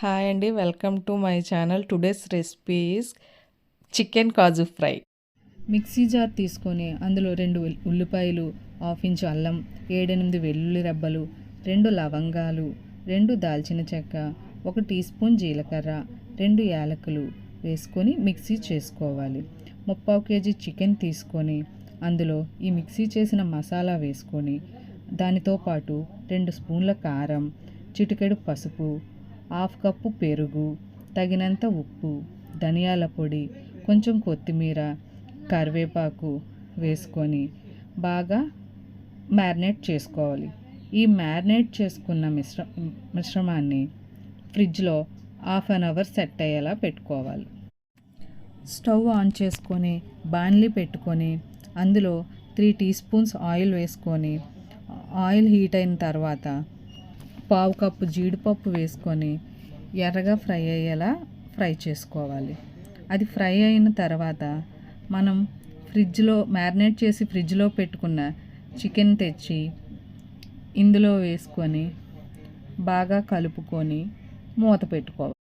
Hi అండి welcome to my channel. Todays recipes chicken kaju fry. Mixie jar తీసుకొని అందులో రెండు ఉల్లిపాయలు హాఫ్ ఇంచు అల్లం ఏడెనిమిది వెల్లుల్లి రెబ్బలు రెండు లవంగాలు రెండు దాల్చిన చెక్క ఒక టీ స్పూన్ జీలకర్ర రెండు యాలకులు వేసుకొని మిక్సీ చేసుకోవాలి. ముప్పావు కేజీ చికెన్ తీసుకొని అందులో ఈ మిక్సీ చేసిన మసాలా వేసుకొని దానితో పాటు రెండు స్పూన్ల కారం చిటికెడు పసుపు హాఫ్ కప్పు పెరుగు తగినంత ఉప్పు ధనియాల పొడి కొంచెం కొత్తిమీర కరివేపాకు వేసుకొని బాగా మ్యారినేట్ చేసుకోవాలి. ఈ మ్యారినేట్ చేసుకున్న మిశ్ర మిశ్రమాన్ని ఫ్రిడ్జ్లో హాఫ్ అన్ అవర్ సెట్ అయ్యేలా పెట్టుకోవాలి. స్టవ్ ఆన్ చేసుకొని బాన్లీ పెట్టుకొని అందులో త్రీ టీ స్పూన్స్ ఆయిల్ వేసుకొని ఆయిల్ హీట్ అయిన తర్వాత పావు కప్పు జీడిపప్పు వేసుకొని ఎర్రగా ఫ్రై అయ్యేలా ఫ్రై చేసుకోవాలి. అది ఫ్రై అయిన తర్వాత మనం ఫ్రిడ్జ్లో మ్యారినేట్ చేసి ఫ్రిడ్జ్లో పెట్టుకున్న చికెన్ తెచ్చి ఇందులో వేసుకొని బాగా కలుపుకొని మూత పెట్టుకోవాలి.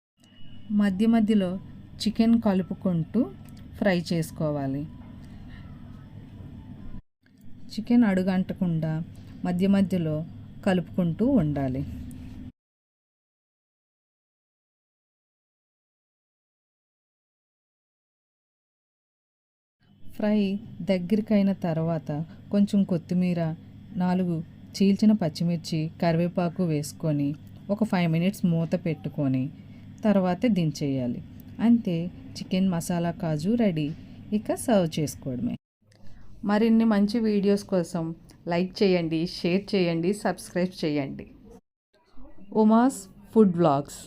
మధ్య మధ్యలో చికెన్ కలుపుకుంటూ ఫ్రై చేసుకోవాలి. చికెన్ అడుగంటకుండా మధ్య మధ్యలో కలుపుకుంటూ ఉండాలి. ఫ్రై దగ్గరికైన తర్వాత కొంచెం కొత్తిమీర నాలుగు చీల్చిన పచ్చిమిర్చి కరివేపాకు వేసుకొని ఒక ఫైవ్ మినిట్స్ మూత పెట్టుకొని తర్వాత దించేయాలి. అంతే చికెన్ మసాలా కాజు రెడీ. ఇక సర్వ్ చేసుకోవడమే. మరిన్ని మంచి వీడియోస్ కోసం లైక్ చేయండి షేర్ చేయండి సబ్స్క్రైబ్ చేయండి. Uma's food blogs.